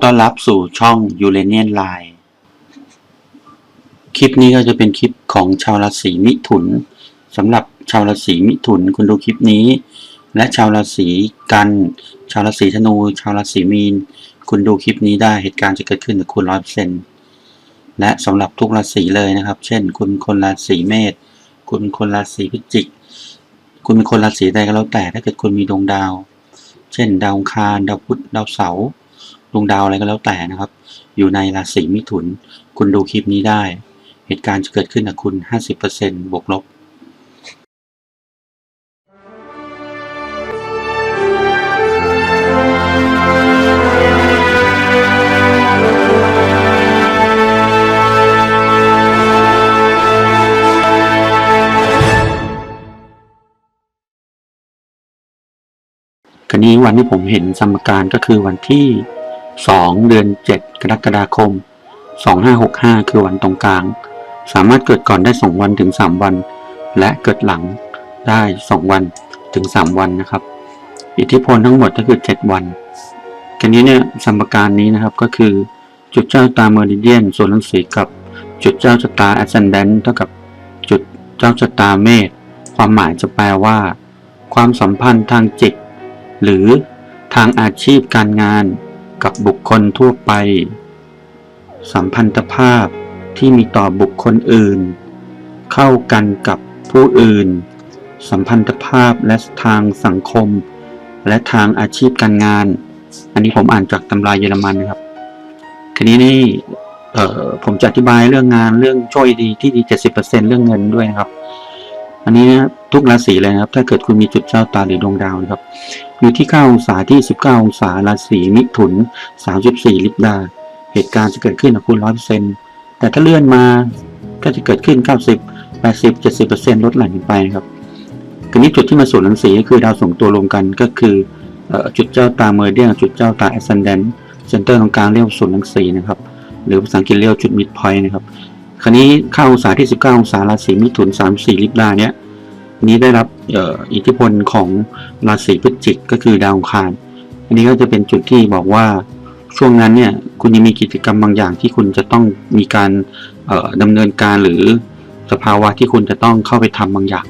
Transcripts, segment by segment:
ขอต้อนรับสู่ช่อง u r a n i a n Line คลิปนี้ก็จะเป็นคลิปของชาวราศีมิถุนสำหรับชาวราศีมิถุนคุณดูคลิปนี้ และชาวราศีกัน ชาวราศีธนู ชาวราศีมีน คุณดูคลิปนี้ได้เหตุการณ์จะเกิดขึ้นกับคุณร้อยเปอร์เซ็นต์และสำหรับทุกราศีเลยนะครับ เช่น คุณคนราศีเมษคุณคนราศีพิจิก คุณเป็นคนราศีใดก็แล้วแต่ถ้าเกิดคุณมีดวงดาว เช่น ดาวคารดาวพุธดาวเสาร์ ดวงดาวอะไรก็แล้วแต่นะครับ อยู่ในราศีมิถุน คุณดูคลิปนี้ได้ เหตุการณ์จะเกิดขึ้นกับคุณ 50%บวกลบคราวนี้วันที่ผมเห็นสมการก็คือวันที่ 2 เดือน 7 กรกฎาคม 2565 คือวันตรงกลาง สามารถเกิดก่อนได้ 2 วันถึง 3 วัน และเกิดหลังได้ 2 วันถึง 3 วันนะครับ อิทธิพลทั้งหมดก็คือ 7 วันคราวนี้เนี่ยสมการนี้นะครับก็คือจุดเจ้าตาเมอริเดียนส่วนรังสีกับจุดเจ้าชะตาแอสเซนแดนต์เท่ากับจุดเจ้าชะตาเมษความหมายจะแปลว่า ความสัมพันธ์ทางจิต หรือทางอาชีพการงาน กับบุคคลทั่วไป สัมพันธภาพที่มีต่อบุคคลอื่น เข้ากันกับผู้อื่น สัมพันธภาพและทางสังคม และทางอาชีพการงาน อันนี้ผมอ่านจากตำราเยอรมันนะครับทีนี้นี่ผมจะอธิบายเรื่องงานเรื่องโชคดีที่ดี 70%เรื่องเงินด้วยนะครับ อันนี้นะ ทุกราศีเลยนะครับ ถ้าเกิดคุณมีจุดเจ้าตาหรือดวงดาวนะครับอยู่ที่9องศาที่ 19 องศาราศีมิถุน 34 ลิบดา เหตุการณ์จะเกิดขึ้นกับคุณ100%แต่ถ้าเลื่อนมาก็จะเกิดขึ้น 90 80 70%ลดหลั่นกันไปนะครับทีนี้จุดที่มาสู่รังสีก็คือดาวส่งตัวรวมกันก็คืออจุดเจ้าตาเมอร์เดียนจุดเจ้าตาแอสเซนแดนเซนเตอร์ตรงกลางเรียกว่าศูนรังสีนะครับ หรือภาษาอังกฤษเรียกว่าจุดมิดพอยต์นะครับ คราวนี้เข้าองศาที่ 19 องศาราศีมิถุน 34 ลิบดาเนี้ย นี้ได้รับอิทธิพลของราศีพฤศจิกก็คือดาวคารอันนี้ก็จะเป็นจุดที่บอกว่าช่วงนั้นเนี่ยคุณยังมีกิจกรรมบางอย่างที่คุณจะต้องมีการเอ่อดำเนินการหรือสภาวะที่คุณจะต้องเข้าไปทำบางอย่าง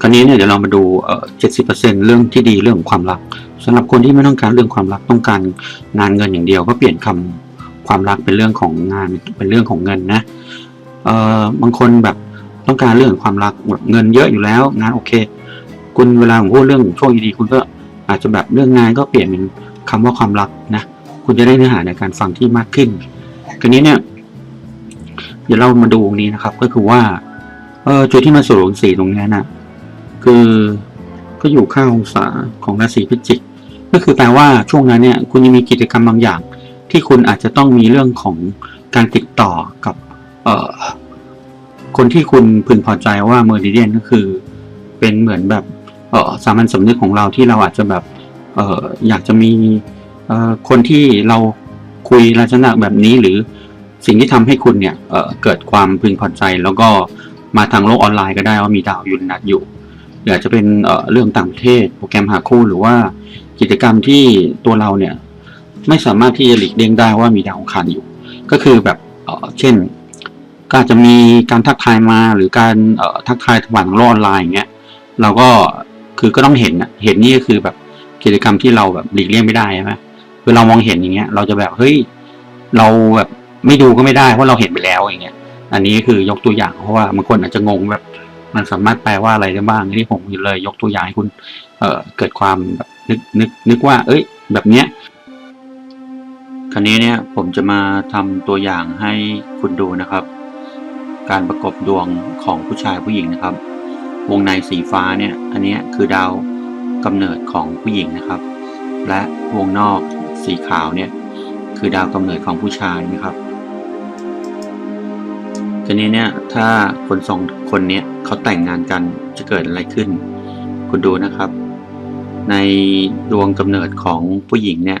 คราวนี้เนี่ยเดี๋ยวเรามาดูเจ็ดสิเปอ่อ70%เรื่องที่ดีเรื่องของความรักสำหรับคนที่ไม่ต้องการเรื่องความรักต้องการงานเงินอย่างเดียว ก็เปลี่ยนคำความรักเป็นเรื่องของงานเป็นเรื่องของเงินนะ เอ่อบางคนแบบต้องการเรื่องความรักแบบเงินเยอะอยู่แล้วงานโอเค คุณเวลาผมพูดเรื่องช่วงดีๆคุณก็อาจจะแบบเรื่องงานก็เปลี่ยนเป็นคำว่าความรักนะคุณจะได้เนื้อหาในการฟังที่มากขึ้นคราวนี้เนี่ยเดี๋ยวเรามาดูตรงนี้นะครับ ก็คือว่าเออจุดที่มาสู่สีตรงนี้นะคือก็อยู่ข้างองศาของราศีพิจิก ก็คือแปลว่าช่วงนั้นเนี่ย คุณยังมีกิจกรรมบางอย่าง ที่คุณอาจจะต้องมีเรื่องของการติดต่อกับ คนที่คุณพึงพอใจว่าเมอริเดียนก็คือ เป็นเหมือนแบบสามัญสำนึกของเราที่เราอาจจะแบบเอออยากจะมีคนที่เราคุยลักษณะแบบนี้หรือสิ่งที่ทำให้คุณเนี่ยเเกิดความพึงพอใจ แล้วก็มาทางโลกออนไลน์ก็ได้ว่ามีดาวยุนนัดอยู่หรืออาจจะเป็นเเรื่องต่างประเทศโปรแกรมหาคู่หรือว่ากิจกรรมที่ตัวเราเนี่ยไม่สามารถที่จะหลีกเลี่ยงได้ว่ามีดาวอังคารอยู่ ก็คือแบบเเช่น ก็อาจจะมีการทักทายมาหรือการทักทายผ่านโลกออนไลน์อย่างเงี้ยเราก็คือก็ต้องเห็นนะเห็นนี่ก็คือแบบกิจกรรมที่เราแบบหลีกเลี่ยงไม่ได้ใช่ไหมคือเรามองเห็นอย่างเงี้ย เราจะแบบเฮ้ยเราแบบไม่ดูก็ไม่ได้เพราะเราเห็นไปแล้วอย่างเงี้ย อันนี้คือยกตัวอย่างเพราะว่าบางคนอาจจะงงแบบ มันสามารถแปลว่าอะไรได้บ้างที่ผมเลยยกตัวอย่างให้คุณเเกิดความแบบนึกนึกนึกว่า เอ้ย แบบเนี้ยคราวนี้เนี่ยผมจะมาทำตัวอย่างให้คุณดูนะครับ การประกบดวงของผู้ชายผู้หญิงนะครับ วงในสีฟ้าเนี่ยอันนี้คือดาวกำเนิดของผู้หญิงนะครับ และวงนอกสีขาวเนี่ยคือดาวกำเนิดของผู้ชายนะครับทีนี้เนี่ยถ้าคนสองคนเนี้ยเขาแต่งงานกันจะเกิดอะไรขึ้น คุณดูนะครับ ในดวงกำเนิดของผู้หญิงเนี่ย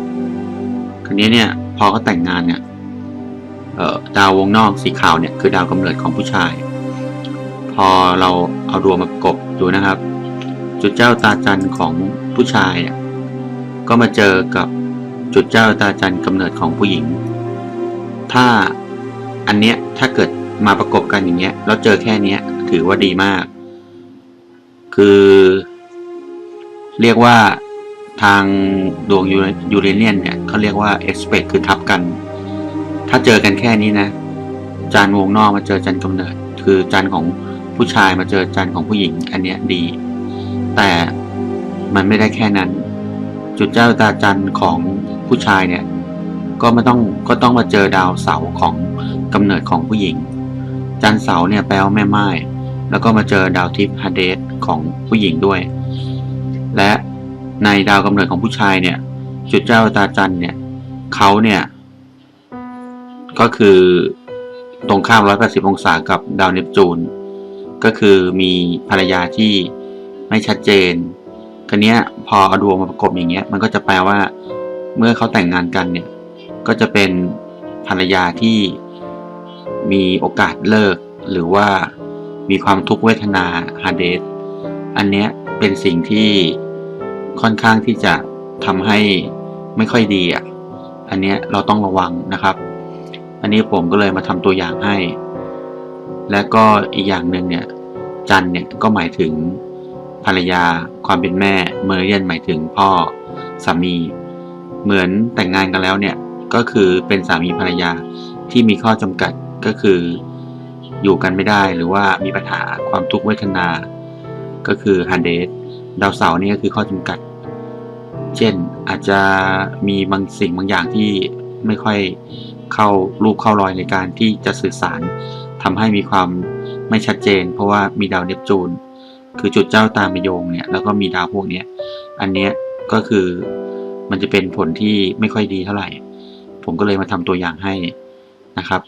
คราวนี้เนี่ยพอเขาแต่งงานเนี่ยเอ่อดาววงนอกสีขาวเนี่ยคือดาวกำเนิดของผู้ชาย พอเราเอาดวงมาประกบดูนะครับ จุดเจ้าตาจันของผู้ชายอะก็มาเจอกับจุดเจ้าตาจันกำเนิดของผู้หญิง ถ้าอันเนี้ยถ้าเกิดมาประกบกันอย่างเงี้ยแล้วเจอแค่เนี้ยถือว่าดีมาก คือ เรียกว่า ทางดวงยูเรเนียนเนี่ยเขาเรียกว่า expect คือทับกัน ถ้าเจอกันแค่นี้นะ จานวงนอกมาเจอจันกำเนิด คือจานของผู้ชายมาเจอจานของผู้หญิง อันเนี้ยดี แต่มันไม่ได้แค่นั้น จุดเจ้าตาจันของผู้ชายเนี่ยก็ไม่ต้องก็ต้องมาเจอดาวเสาของกำเนิดของผู้หญิง จันเสาเนี่ยแปลว่าแม่ไม้แล้วก็มาเจอดาวทิพย์ฮาเดสของผู้หญิงด้วย และ ในดาวกำเนิดของผู้ชายเนี่ย จุดเจ้าตาจันเนี่ยเขาเนี่ย ก็คือตรงข้าม 180 องศากับดาวเนปจูน ก็คือมีภรรยาที่ไม่ชัดเจนคันนี้พอเอาดวงมาประกบอย่างเงี้ย มันก็จะแปลว่า เมื่อเขาแต่งงานกันเนี่ย ก็จะเป็นภรรยาที่มีโอกาสเลิก หรือว่ามีความทุกขเวทนาฮาเดสอันเนี้ยเป็นสิ่งที่ ค่อนข้างที่จะทำให้ไม่ค่อยดีอะ อันเนี้ยเราต้องระวังนะครับ อันนี้ผมก็เลยมาทำตัวอย่างให้ และก็อีกอย่างหนึ่งเนี่ย จันเนี่ยก็หมายถึงภรรยาความเป็นแม่ เมอร์เรียนหมายถึงพ่อสามี เหมือนแต่งงานกันแล้วเนี่ยก็คือเป็นสามีภรรยาที่มีข้อจำกัดก็คืออยู่กันไม่ได้หรือว่ามีปัญหาความทุกข์เวทนา ก็คือฮันเดส ดาวเสาร์นี่ก็คือข้อจำกัด เช่นอาจจะมีบางสิ่งบางอย่างที่ไม่ค่อยเข้ารูปเข้ารอยในการที่จะสื่อสารทำให้มีความไม่ชัดเจน เพราะว่ามีดาวเนปจูน คือจุดเจ้าตามมโยงเนี่ยแล้วก็มีดาวพวกเนี้ยอันเนี้ยก็คือมันจะเป็นผลที่ไม่ค่อยดีเท่าไหร่ ผมก็เลยมาทำตัวอย่างให้นะครับ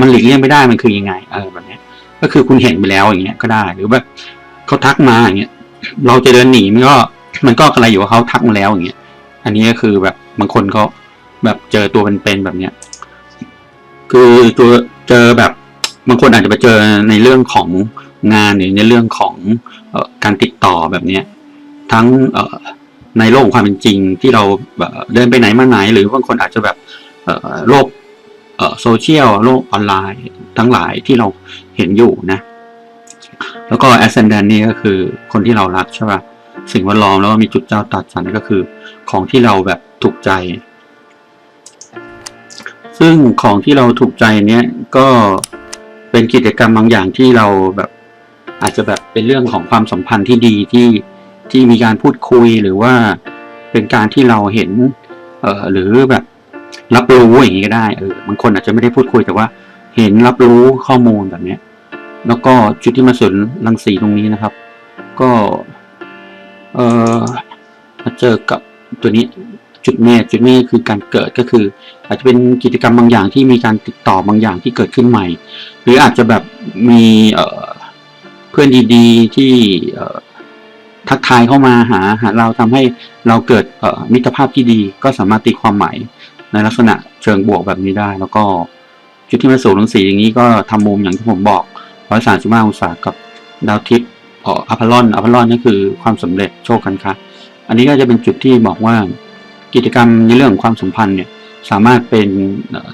มันหลีกเลี่ยงไม่ได้มันคือยังไงเออแบบนี้ก็คือคุณเห็นไปแล้วอย่างเงี้ยก็ได้หรือแบบเขาทักมาอย่างเงี้ย เราจะเดินหนีมันก็ มันก็อะไรอยู่ว่าเขาทักมาแล้วอย่างเงี้ย อันนี้ก็คือแบบบางคนเขาแบบเจอตัวเป็นๆแบบเนี้ย คือตัวเจอแบบบางคนอาจจะไปเจอในเรื่องของงานหรือในเรื่องของออการติดต่อแบบเนี้ย ทั้งเอในโลกความเป็นจริงที่เราเดินไปไหนมาไหน หรือบางคนอาจจะแบบเอโลกเอโซเชียลโลกออนไลน์ทั้งหลายที่เราเห็นอยู่นะ แล้วก็ ascendant นี่ก็คือคนที่เรารักใช่ป่ะสิ่งแวดล้อมแล้วก็มีจุดเจ้าตัดสันก็คือของที่เราแบบถูกใจ ซึ่งของที่เราถูกใจเนี้ยก็เป็นกิจกรรมบางอย่างที่เราแบบอาจจะแบบเป็นเรื่องของความสัมพันธ์ที่ดีที่ที่มีการพูดคุยหรือว่าเป็นการที่เราเห็นเอ่อหรือแบบรับรู้อย่างนี้ก็ได้เออบางคนอาจจะไม่ได้พูดคุยแต่ว่า เห็นรับรู้ข้อมูลแบบเนี้ย แล้วก็จุดที่มาสนรังสีตรงนี้นะครับ ก็เอ่อมาเจอกับตัวนี้จุดเมษจุดเมษคือการเกิดก็คือ อาจจะเป็นกิจกรรมบางอย่างที่มีการติดต่อบางอย่างที่เกิดขึ้นใหม่ หรืออาจจะแบบมีเอ่อเพื่อนดีๆที่ทักทายเข้ามาหาหาเราทำให้เราเกิดมิตรภาพที่ดีก็สามารถตีความหมายในลักษณะเชิงบวกแบบนี้ได้ แล้วก็จุดที่มาสู่รังสีอย่างนี้ก็ทำมุมอย่างที่ผมบอก ร้อยสามสิบห้าองศากับดาวทิพย์อ่ออัพพลอนอัพพลอนนี่คือความสำเร็จโชคกันค่ะอันนี้ก็จะเป็นจุดที่บอกว่ากิจกรรมในเรื่องของความสัมพันธ์เนี่ยสามารถเป็น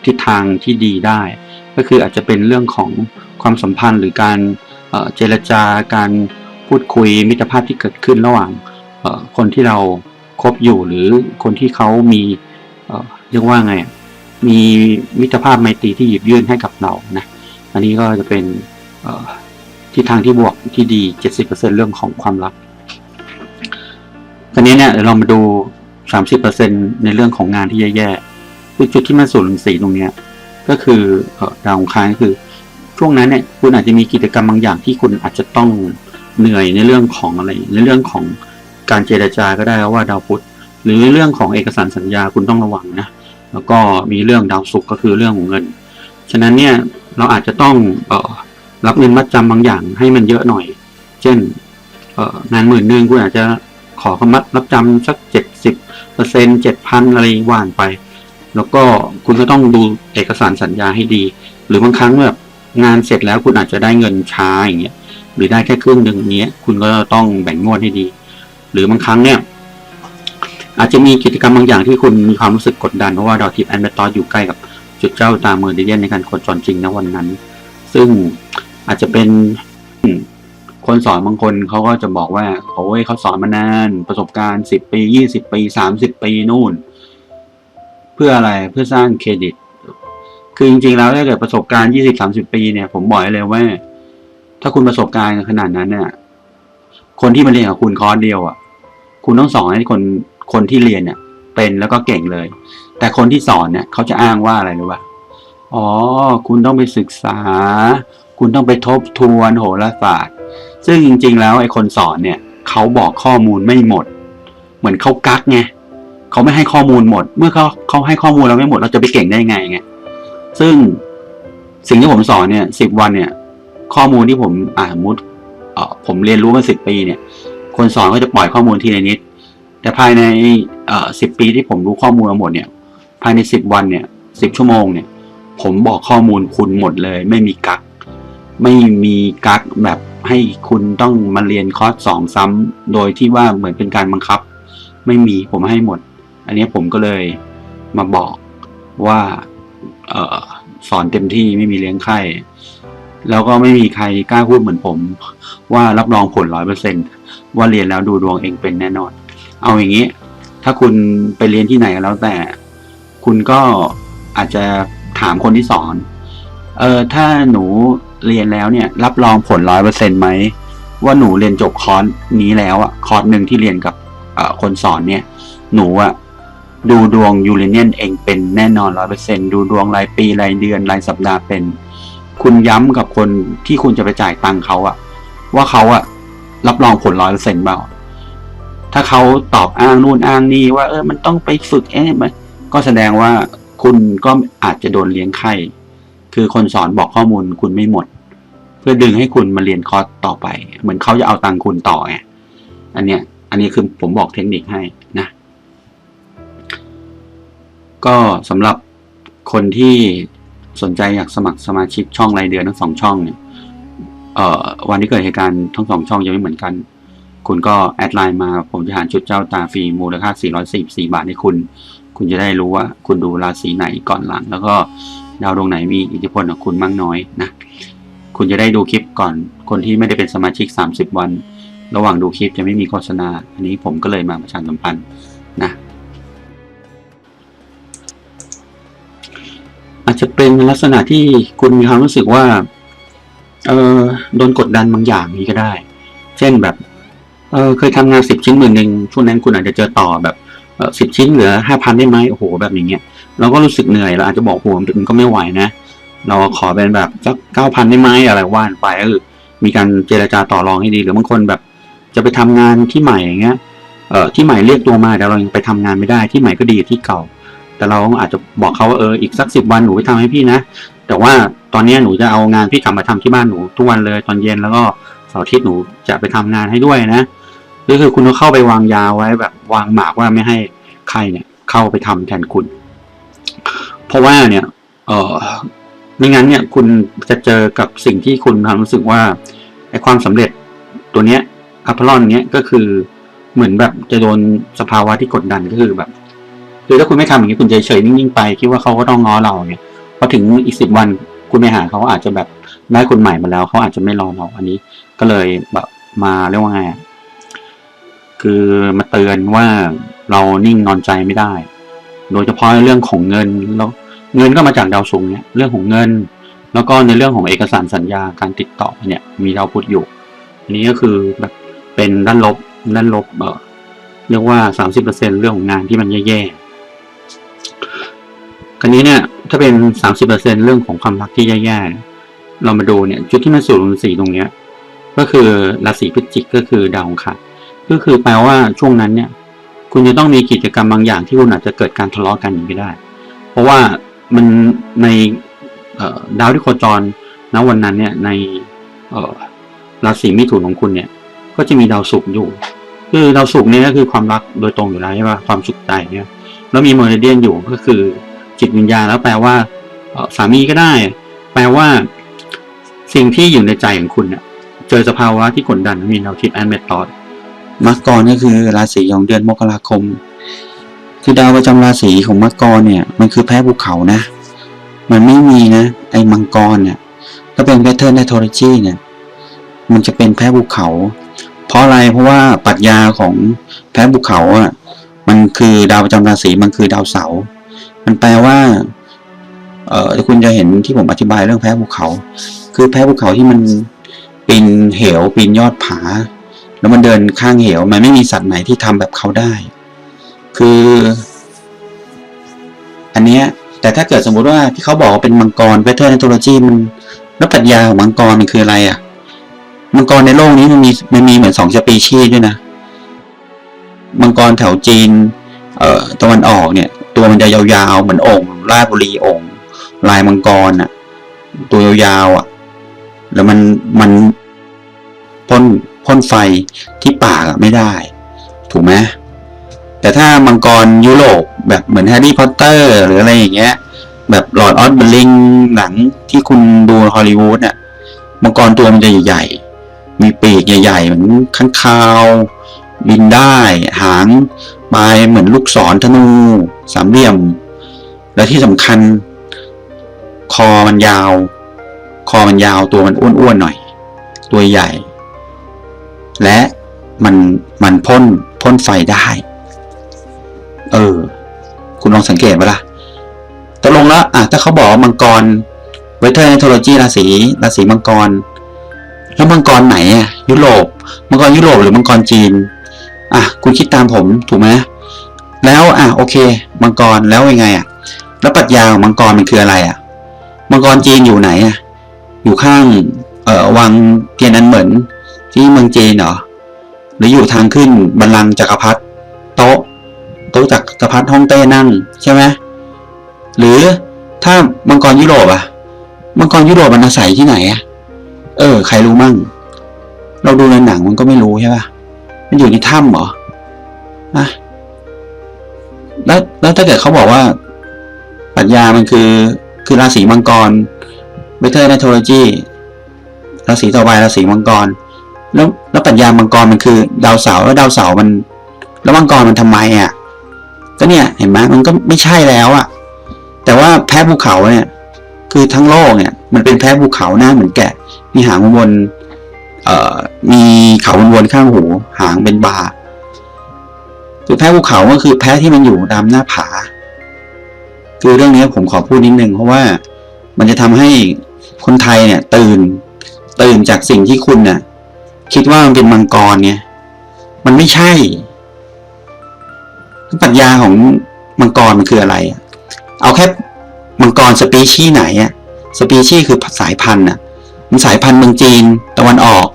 ทิศทางที่ดีได้ ก็คืออาจจะเป็นเรื่องของความสัมพันธ์หรือการเจรจาการพูดคุยมิตรภาพที่เกิดขึ้นระหว่างคนที่เราคบอยู่หรือคนที่เขามีเรียกว่าไงมีมิตรภาพไมตรีที่หยิบยื่นให้กับเรานะอันนี้ก็จะเป็น ทิศทางที่บวกที่ดี 70%เรื่องของความรักทีนี้เนี่ยเดี๋ยวเรามาดู 30%ในเรื่องของงานที่แย่ๆคือจุดที่มันสูญสีตรงเนี้ยก็คืออดาวองคารก็คือ ช่วงนั้นเนี่ยคุณอาจจะมีกิจกรรมบางอย่างที่คุณอาจจะต้องเหนื่อยในเรื่องของอะไร ในเรื่องของการเจรจาก็ได้เพราะว่าดาวพุธหรือเรื่องของเอกสารสัญญาคุณต้องระวังนะแล้วก็มีเรื่องดาวศุกร์ก็คือเรื่องของเงิน ฉะนั้นเนี่ยเราอาจจะต้องเออ รับเงินมัดจำบางอย่างให้มันเยอะหน่อย เช่นเงานหมื่นหนึ่งคุณอาจจะขอคำมัดรับจำสักเจ็ดสิบเปอร์เซ็นต์เจ็ดพันอะไรว่านไป แล้วก็คุณก็ต้องดูเอกสารสัญญาให้ดี หรือบางครั้งแบบงานเสร็จแล้วคุณอาจจะได้เงินช้าอย่างเงี้ยหรือได้แค่ครึ่งหนึ่งเงี้ย คุณก็ต้องแบ่งงวดให้ดี หรือบางครั้งเนี่ย อาจจะมีกิจกรรมบางอย่างที่คุณมีความรู้สึกกดดันเพราะว่าดาวทิพย์แอนเบตออยู่ใกล้กับจุดเจ้าตาเมอร์ดิเดียนในการโคจรจริงนะวันนั้น ซึ่งอาจจะเป็นคนสอนบางคนเขาก็จะบอกว่าโอ้ยเขาสอนมานานประสบการณ์สิบปียี่สิบปีสามสิบปีนู่น เพื่ออะไรเพื่อสร้างเครดิต คือจริงๆแล้วถ้าเกิดประสบการณ์ยี่สิบสามสิบปีเนี่ย ผมบอกเลยว่า ถ้าคุณประสบการณ์ขนาดนั้นเนี่ย คนที่มาเรียนกับคุณคอร์สเดียวอะ คุณต้องสอนให้คนคนที่เรียนเนี่ย เป็นแล้วก็เก่งเลย แต่คนที่สอนเนี่ยเขาจะอ้างว่าอะไรรู้ป่ะ อ๋อ คุณต้องไปศึกษา คุณต้องไปทบทวนโหราศาสตร์ ซึ่งจริง ๆ แล้วไอ้คนสอนเนี่ยเขาบอกข้อมูลไม่หมด เหมือนเขากักไงเขาไม่ให้ข้อมูลหมด เมื่อเขาเขาให้ข้อมูลเราไม่หมดเราจะไปเก่งได้ไงไงซึ่งสิ่งที่ผมสอนเนี่ยสิบวันเนี่ย ข้อมูลที่ผมอ่าสมมุดเออผมเรียนรู้มาสิบปีเนี่ย คนสอนก็จะปล่อยข้อมูลทีละนิด แต่ภายในเออสิบปีที่ผมรู้ข้อมูลมาหมดเนี่ย ภายในสิบวันเนี่ยสิบชั่วโมงเนี่ย ผมบอกข้อมูลคุณหมดเลย ไม่มีกัก ไม่มีกักแบบให้คุณต้องมาเรียนคอร์สสองซ้ำโดยที่ว่าเหมือนเป็นการบังคับ ไม่มีผมให้หมด อันนี้ผมก็เลยมาบอกว่าออสอนเต็มที่ไม่มีเลี้ยงไข้แล้วก็ไม่มีใครกล้าพูดเหมือนผม ว่ารับรองผลร้อยเปอร์เซ็นว่าเรียนแล้วดูดวงเองเป็นแน่นอน เอาอย่างนี้ ถ้าคุณไปเรียนที่ไหนก็แล้วแต่ คุณก็อาจจะ ถามคนที่สอน เออถ้าหนูเรียนแล้วเนี่ย รับรองผลร้อยเปอร์เซ็นไหมว่าหนูเรียนจบคอร์สนี้แล้วอะคอร์สหนึ่งที่เรียนกับคนสอนเนี่ย หนูอะดูดวงยูเรเนียนเองเป็นแน่นอนร้อยเปอร์เซ็นดูดวงรายปีรายเดือนรายสัปดาห์เป็น คุณย้ำกับคนที่คุณจะไปจ่ายตังค์เขาอะว่าเขาอะรับรองผลร้อยเปอร์เซ็นต์เปล่าถ้าเขาตอบอ้างนู่นอ้างนี่ว่า เออมันต้องไปฝึกเอ๊ะมันก็แสดงว่า คุณก็อาจจะโดนเลี้ยงไข้ คือคนสอนบอกข้อมูลคุณไม่หมด เพื่อดึงให้คุณมาเรียนคอร์สต่อไป เหมือนเขาจะเอาตังคุณต่อไงอันเนี้ย อันนี้คือผมบอกเทคนิคให้นะ ก็สำหรับคนที่สนใจอยากสมัครสมาชิกช่องรายเดือนทั้งสองช่องเนี่ยวันที่เกิดเหตุการณ์ทั้งสองช่องยังไม่เหมือนกัน คุณก็แอดไลน์มาผมจะหาชุดเจ้าตาฟรีมูลค่า 444 บาทให้คุณ คุณจะได้รู้ว่าคุณดูราศีไหนก่อนหลัง แล้วก็ดาวดวงไหนมีอิทธิพลกับคุณมากน้อยนะคุณจะได้ดูคลิปก่อน คนที่ไม่ได้เป็นสมาชิก 30 วัน ระหว่างดูคลิปจะไม่มีโฆษณา อันนี้ผมก็เลยมาประชาสัมพันธ์นะอาจจะเป็นลักษณะที่คุณมีความรู้สึกว่าเออโดนกดดันบางอย่างนี้ก็ได้ เช่นแบบเออเคยทำงานสิบชิ้นหมื่นหนึ่งช่วงนั้นคุณอาจจะเจอต่อแบบ สิบชิ้นเหลือห้าพันได้ไหมโอ้โหแบบอย่างเงี้ยเราก็รู้สึกเหนื่อยเราอาจจะบอกโหมันก็ไม่ไหวนะ เราขอเป็นแบบสักเก้าพันได้ไหมอะไรว่านไปก็คือมีการเจรจาต่อรองให้ดีหรือบางคนแบบจะไปทำงานที่ใหม่อย่างเงี้ยเอ่อที่ใหม่เรียกตัวมาแต่เรายังไปทำงานไม่ได้ที่ใหม่ก็ดีที่เก่า แต่เราอาจจะบอกเขาว่าเอออีกสักสิบวันหนูไปทำให้พี่นะ แต่ว่าตอนนี้หนูจะเอางานพี่กลับมาทำที่บ้านหนูทุกวันเลยตอนเย็นแล้วก็เสาร์อาทิตย์หนูจะไปทำงานให้ด้วยนะ ก็คือคุณต้องเข้าไปวางยาไว้แบบวางหมากว่าไม่ให้ใครเนี่ย เข้าไปทำแทนคุณ เพราะว่าเนี่ย เออไม่งั้นเนี่ยคุณจะเจอกับสิ่งที่คุณทำรู้สึกว่าไอ้ความสำเร็จตัวเนี้ยอัพลอนเนี้ยก็คือเหมือนแบบจะโดนสภาวะที่กดดันก็คือแบบคือถ้าคุณไม่ทำอย่างนี้คุณเฉยๆนิ่งๆไปคิดว่าเขาก็ต้องง้อเราเนี่ยพอถึงอีกสิบวันคุณไปหาเขาอาจจะแบบได้คนใหม่มาแล้วเขาอาจจะไม่รอเราอันนี้ ก็เลยแบบมาเรียกว่าไง คือมาเตือนว่าเรานิ่งนอนใจไม่ได้ โดยเฉพาะเรื่องของเงินแล้วเงินก็มาจากดาวศุกร์เนี่ยเรื่องของเงิน แล้วก็ในเรื่องของเอกสารสัญญาการติดต่อเนี่ยมีดาวพุธอยู่อันนี้ก็คือแบบเป็นด้านลบด้านลบเออเรียกว่าสามสิบเปอร์เซ็นเรื่องของงานที่มันแย่ๆคราวนี้เนี่ยถ้าเป็นสามสิบเปอร์เซ็นเรื่องของความรักที่แย่ๆเรามาดูเนี่ยจุดที่มันสูงสีตรงเนี้ยก็คือราศีพฤศจิกก็คือดาวองคาร ก็คือแปลว่าช่วงนั้นเนี่ย คุณจะต้องมีกิจกรรมบางอย่างที่คุณอาจจะเกิดการทะเลาะกันอย่างนี้ได้ เพราะว่ามันในดาวที่โคจรณวันนั้นเนี่ยในราศีมิถุนของคุณเนี่ย ก็จะมีดาวศุกร์อยู่ คือดาวศุกร์เนี่ยก็คือความรักโดยตรงอยู่แล้วใช่ป่ะความสุขใจเนี่ยแล้วมีเมอริเดียนอยู่ก็คือจิตวิญญาณแล้วแปลว่าสามีก็ได้ แปลว่าสิ่งที่อยู่ในใจของคุณเนี่ยเจอสภาวะที่กดดันมีแนวคิดแอนเมตอด มักกรก็คือราศีของเดือนมกราคม คือดาวประจำราศีของมังกรเนี่ย มันคือแพ้ภูเขานะ มันไม่มีนะ ไอ้มังกรเนี่ยถ้าเป็นแพทเทิร์นไนโทรจีเนี่ย มันจะเป็นแพ้ภูเขา เพราะอะไรเพราะว่าปรัชญาของแพ้ภูเขาอะมันคือดาวประจำราศีมันคือดาวเสาร์มันแปลว่าเอ่อคุณจะเห็นที่ผมอธิบายเรื่องแพ้ภูเขา คือแพ้ภูเขาที่มันปีนเหวปีนยอดผา แล้วมันเดินข้างเหว มันไม่มีสัตว์ไหนที่ทำแบบเขาได้ คือ อันเนี้ย แต่ถ้าเกิดสมมุติว่าที่เขาบอกว่าเป็นมังกรเวทเทอร์นโทโลจีมันแล้วปรัชญาของมังกรมันคืออะไรอะ มังกรในโลกนี้มันมีมันมีเหมือนสองสปีชีส์ด้วยนะ มังกรแถวจีน เอ่อตะวันออกเนี่ย ตัวมันจะยาวๆเหมือนองค์ราชบุรีองค์ลายมังกรอะ ตัวยาวๆอะ แล้วมันมันพ่น พ่นไฟที่ปากไม่ได้ ถูกไหมแต่ถ้ามังกรยุโรปแบบเหมือนแฮร์รี่พอตเตอร์หรืออะไรอย่างเงี้ย แบบหลอดออสเบลลิงหนังที่คุณดูฮอลลีวูดอะมังกรตัวมันจะใหญ่ๆ มีปีกใหญ่ๆ เหมือนข้างคาว บินได้ หางปลายเหมือนลูกศรธนู สามเหลี่ยม และที่สำคัญ คอมันยาว คอมันยาวตัวมันอ้วนๆหน่อย ตัวใหญ่ และมันมันพ่นพ่นไฟได้ เออ คุณลองสังเกตไหมล่ะตกลงแล้วอะถ้าเขาบอกมังกรเวเทอร์เนโทโลจีราศีราศีมังกร แล้วมังกรไหนอะยุโรป มังกรยุโรปหรือมังกรจีน อะ คุณคิดตามผมถูกไหมแล้วอะโอเค มังกรแล้วยังไงอะ แล้วปรัชญาของมังกรมันคืออะไรอะ มังกรจีนอยู่ไหนอะ อยู่ข้างเอ่อวังเทียนอันเหมือน ที่เมืองจีนเหรอหรืออยู่ทางขึ้นบัลลังก์จักรพรรดิโต๊ะโต๊ะจักรพรรดิฮ่องเต้นั่งใช่ไหมหรือถ้ามังกรยุโรปอะมังกรยุโรปมันอาศัยที่ไหนอะเออ ใครรู้มั่ง เราดูในหนังมันก็ไม่รู้ใช่ปะมันอยู่ในถ้ำเหรออะแล้วแล้วถ้าเกิดเขาบอกว่าปรัชญามันคือคือราศีมังกรเวเทอร์ไนโทโลจีราศีต่อไปราศีมังกร แล้วแล้วปรัชญามังกรมันคือ ดาวเสาร์แล้วดาวเสาร์มัน แล้วมังกรมันทำไมอะ ก็เนี่ยเห็นไหมมันก็ไม่ใช่แล้วอะ แต่ว่าแพ้ภูเขาเนี่ย คือทั้งโลกเนี่ย มันเป็นแพ้ภูเขาหน้าเหมือนแกะ มีหางวนเอ่อมีเขาวนๆข้างหู หางเป็นบาคือแพ้ภูเขาก็คือแพ้ที่มันอยู่ตามหน้าผา คือเรื่องนี้ผมขอพูดนิดนึงเพราะว่ามันจะทำให้คนไทยเนี่ย ตื่น ตื่นจากสิ่งที่คุณน่ะ คิดว่ามันเป็นมังกรเนี่ย มันไม่ใช่ปรัชญาของมังกรมันคืออะไรอะเอาแค่มังกรสปีชีส์ไหนอะสปีชีส์คือสายพันธุ์อะมันสายพันธุ์เมืองจีนตะวันออก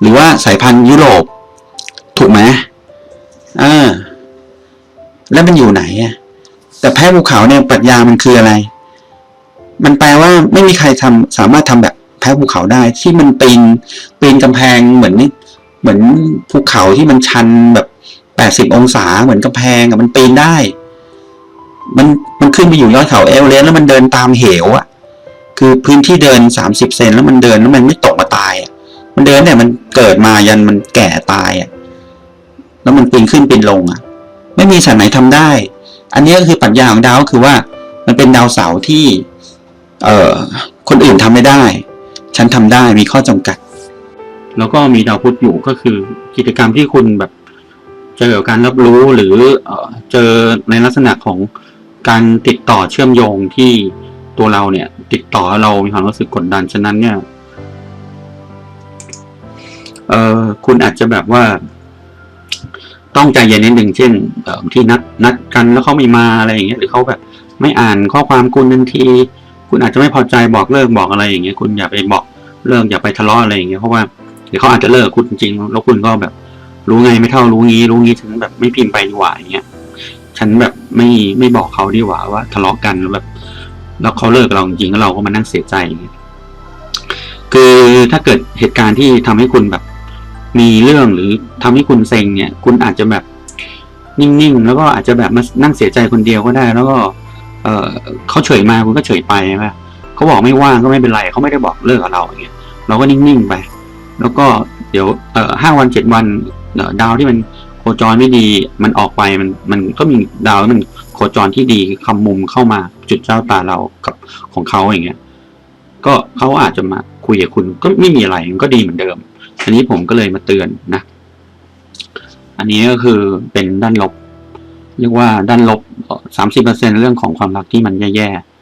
หรือว่าสายพันธุ์ยุโรป ถูกไหมอ่าแล้วมันอยู่ไหนอะแต่แพ้ภูเขาเนี่ยปรัชญามันคืออะไร มันแปลว่าไม่มีใครทำสามารถทำแบบ แพ้ภูเขาได้ ที่มันปีนปีนกำแพงเหมือนนี่เหมือนภูเขาที่มันชันแบบแปดสิบองศาเหมือนกำแพงอะมันปีนได้ มันมันขึ้นไปอยู่ยอดเขาเอเวอเรสต์แล้วมันเดินตามเหวอะคือพื้นที่เดินสามสิบเซนแล้วมันเดินแล้วมันไม่ตกมาตายอะมันเดินเนี่ยมันเกิดมายันมันแก่ตายอะแล้วมันปีนขึ้นปีนลงอะไม่มีสัตว์ไหนทำได้ อันนี้ก็คือปรัชญาของดาวคือว่า มันเป็นดาวเสาร์ที่ เอ่อคนอื่นทำไม่ได้ ฉันทำได้มีข้อจำกัด แล้วก็มีดาวพุธอยู่ก็คือกิจกรรมที่คุณแบบเจอกับการรับรู้หรือเจอในลักษณะของการติดต่อเชื่อมโยงที่ตัวเราเนี่ย ติดต่อเรามีความรู้สึกกดดันฉะนั้นเนี่ยเออคุณอาจจะแบบว่า ต้องใจเย็นนิดหนึ่งเช่นที่นัดนัดกันแล้วเขาไม่มาอะไรอย่างเงี้ยหรือเขาแบบ ไม่อ่านข้อความคุณทันที คุณอาจจะไม่พอใจบอกเลิกบอกอะไรอย่างเงี้ยคุณอย่าไปบอกเลิกอย่าไปทะเลาะอะไรอย่างเงี้ยเพราะว่าเดี๋ยวเขาอาจจะเลิกคุณจริงๆแล้วคุณก็แบบ รู้ไงไม่เท่ารู้งี้ รู้งี้ฉันแบบไม่พิมพ์ไปดีกว่าอย่างเงี้ยฉันแบบไม่ไม่บอกเขาดีกว่าว่า ทะเลาะกันแล้วแบบ แล้วเขาเลิกเราจริงๆแล้วเราก็มานั่งเสียใจอย่างเงี้ยคือถ้าเกิดเหตุการณ์ที่ทำให้คุณแบบ มีเรื่องหรือทำให้คุณเซ็งเนี่ย คุณอาจจะแบบนิ่งๆ แล้วก็อาจจะแบบมานั่งเสียใจคนเดียวก็ได้ แล้วก็ เออเขาเฉยมาคุณก็เฉยไปใช่ไหมเขาบอกไม่ว่างก็ไม่เป็นไรเขาไม่ได้บอกเลิกกับเราอย่างเงี้ยเราก็นิ่งๆไป แล้วก็เดี๋ยวเออห้าวันเจ็ดวันดาวที่มันโคจรไม่ดีมันออกไปมันมันก็มีดาวที่มันโคจรที่ดีคำมุมเข้ามาจุดเจ้าตาเรากับของเขาอย่างเงี้ยก็เขาอาจจะมาคุยกับคุณก็ไม่มีอะไรมันก็ดีเหมือนเดิม อันนี้ผมก็เลยมาเตือนนะ อันนี้ก็คือเป็นด้านลบ เรียกว่าด้านลบสามสิบเปอร์เซ็นเรื่องของความรักที่มันแย่ๆ